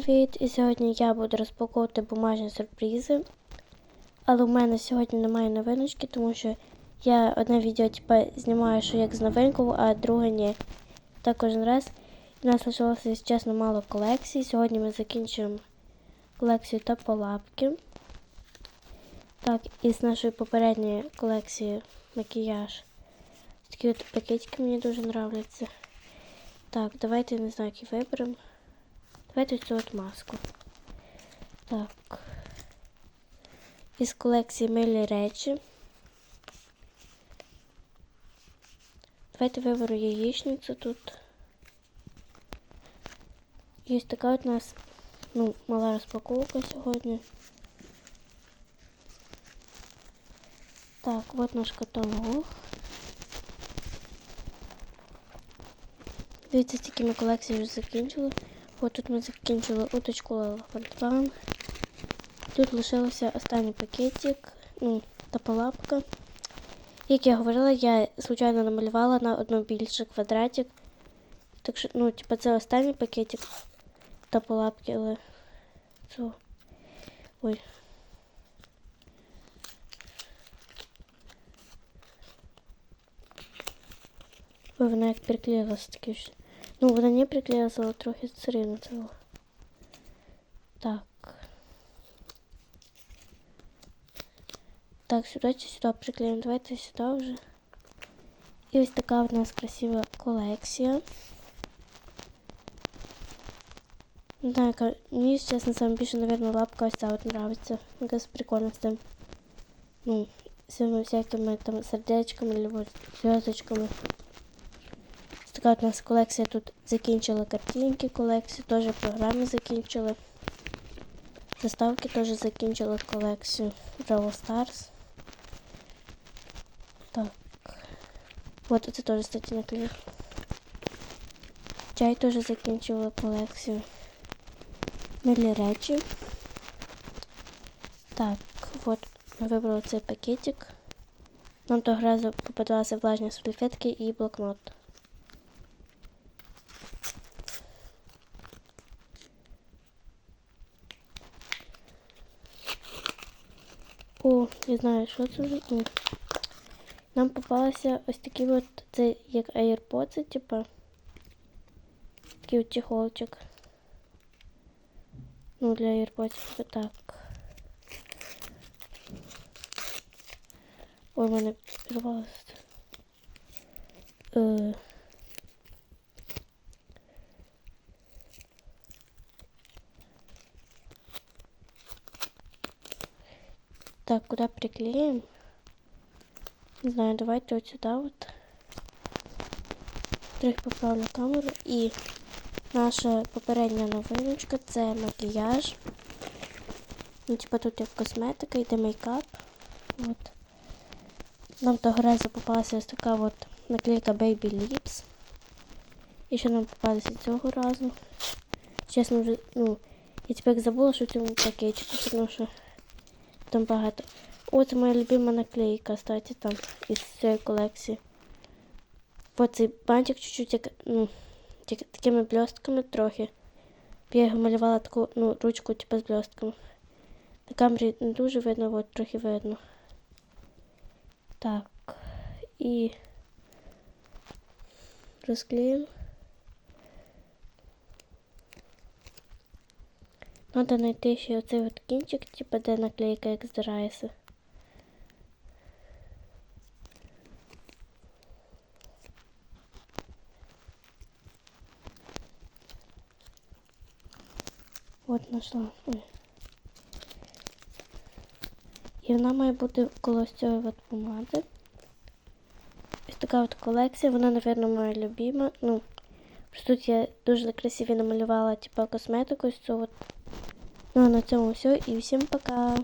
привіт! І сьогодні я буду розпаковувати бумажні сюрпризи. Але в мене сьогодні немає новиночки, тому що я одне відео типа, знімаю, що як з новинкою, а друге ні. Так кожен раз. У нас лишилося, якщо чесно, мало колекцій. Сьогодні ми закінчуємо колекцію тополапки. Так, із нашої попередньої колекції макіяж. Такі от пакетики мені дуже нравляться. Так, давайте не знаю, які виберемо. Давайте цю от маску. Так. Із колекції милі речі. Давайте виберу яєчницю тут. Є така от у нас ну, мала розпаковка сьогодні. Так, от наш каталог. Дивіться, стільки ми колекції вже закінчили. От тут ми закінчили уточку Лапартван. Тут лишився останній пакетик, ну, та палапка. Як я говорила, я звичайно намалювала на одну більше квадратик. Так що, ну, типа, це останній пакетик та палапки, але це. Ой. Ой, вона як приклеїлася таки. ж. Ну, вона не приклеїлася, але трохи царина цього. Так. Так, сюди чи сюди приклеїмо. Давайте сюди вже. І ось така в нас красива колекція. Не знаю, яка... мені, чесно, саме більше, мабуть, лапка ось ця от нравиться. Якась прикольна з тим. Ну, з цими всякими там сердечками, або зв'язочками. Така от у нас колекція тут закінчила картинки, колекцію, теж програми закінчили. Заставки теж закінчили колекцію Brawl Stars. Так. Вот это тоже, кстати, наклеил. Чай тоже закінчила колекцію. Милі речі. Так, вот ми вибрали цей пакетик. Нам того разу попадалися влажні салфетки і блокнот. Не знаю, що це за. Ну, Нам попалося ось такі от, це як AirPods, типа. Такий от чехолчик. Ну, для AirPods, так. Ой, в мене підірвалося. Е. Так, куда приклеим? Не знаю, давайте вот сюда вот. Трохи поправлю камеру. І наша попередня новиночка це макіяж. Ну, типа тут як косметика, йде мейкап. От. Нам того разу попалася ось така от наклейка Baby Lips. І ще нам попалася цього разу. Чесно, вже, ну, я тепер забула, що в цьому пакетику, тому що там багато. О, це моя любима наклейка, кстати, там із цієї колекції. Ось цей бантик чуть-чуть як, ну, тільки такими блістками трохи. Я його малювала таку ну, ручку, типу з блістками. На камері не дуже видно, от трохи видно. Так. І розклеїмо. Надо знайти ще оцей от кінчик, типу, де наклейка як здирається. От знайшла. І вона має бути коло цієї от помади. Ось така от колекція, вона, мабуть, моя любима. Ну, тут я дуже красиво намалювала, типу, косметику цю от. Ну, а на цьому все. І всім пока!